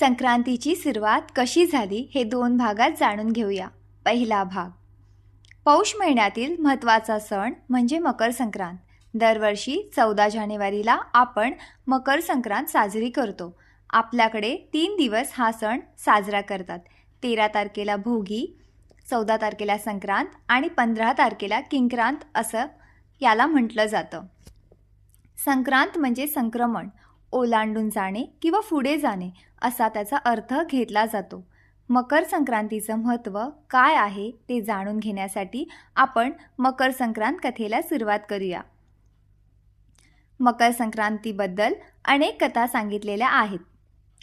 संक्रांतीची सुरुवात कशी झाली हे दोन भागात जाणून घेऊया. पहिला भाग. पौष महिन्यातील महत्त्वाचा सण म्हणजे मकर संक्रांत. दरवर्षी चौदा जानेवारीला आपण मकर संक्रांत साजरी करतो. आपल्याकडे तीन दिवस हा सण साजरा करतात. तेरा तारखेला भोगी चौदा तारखेला संक्रांत आणि पंधरा तारखेला किंक्रांत असं याला म्हटलं जातं. संक्रांत म्हणजे संक्रमण. ओलांडून जाणे किंवा पुढे जाणे असा त्याचा अर्थ घेतला जातो. मकर संक्रांतीचं महत्त्व काय आहे ते जाणून घेण्यासाठी आपण मकर संक्रांत कथेला सुरुवात करूया. मकर संक्रांतीबद्दल अनेक कथा सांगितलेल्या आहेत.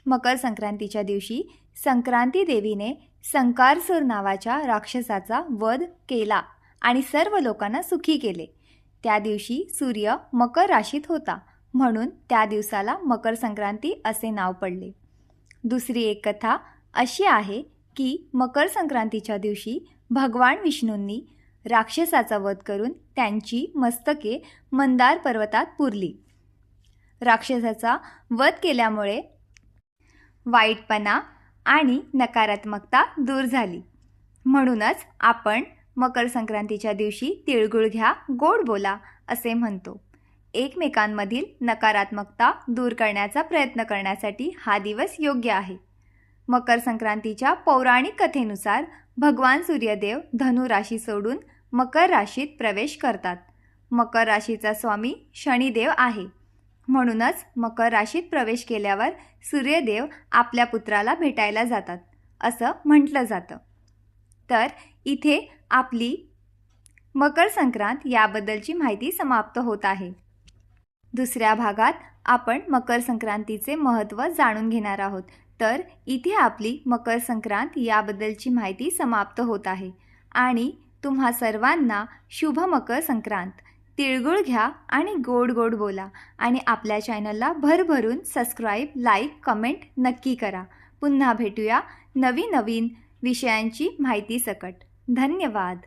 मकर संक्रांतीच्या दिवशी संक्रांती देवीने संकारसूर नावाच्या राक्षसाचा वध केला आणि सर्व लोकांना सुखी केले. त्या दिवशी सूर्य मकर राशीत होता. म्हणून त्या दिवसाला मकर संक्रांती असे नाव पडले. दुसरी एक कथा अशी आहे की मकर संक्रांतीच्या दिवशी भगवान विष्णूंनी राक्षसाचा वध करून त्यांची मस्तके मंदार पर्वतात पुरली. राक्षसाचा वध केल्यामुळे वाईटपणा आणि नकारात्मकता दूर झाली. म्हणूनच आपण मकर संक्रांतीच्या दिवशी तिळगुळ घ्या गोड बोला असे म्हणतो. एकमेकांमधील नकारात्मकता दूर करण्याचा प्रयत्न करण्यासाठी हा दिवस योग्य आहे. मकर संक्रांतीच्या पौराणिक कथेनुसार भगवान सूर्यदेव धनु राशी सोडून मकर राशीत प्रवेश करतात. मकर राशीचा स्वामी शनिदेव आहे. म्हणूनच मकर राशीत प्रवेश केल्यावर सूर्यदेव आपल्या पुत्राला भेटायला जातात असं म्हटलं जातं. तर इथे आपली मकर संक्रांत याबद्दलची माहिती समाप्त होत आहे. दुसऱ्या भागात आपण मकर संक्रांतीचे महत्त्व जाणून घेणार आहोत. तर इथे आपली मकर संक्रांत याबद्दलची माहिती समाप्त होत आहे. आणि तुम्हा सर्वांना शुभ मकर संक्रांत. तिळगुळ घ्या आणि गोड गोड बोला. आणि आपल्या चॅनलला भरभरून सबस्क्राईब लाईक कमेंट नक्की करा. पुन्हा भेटूया नवीन नवीन विषयांची माहिती सकट. धन्यवाद.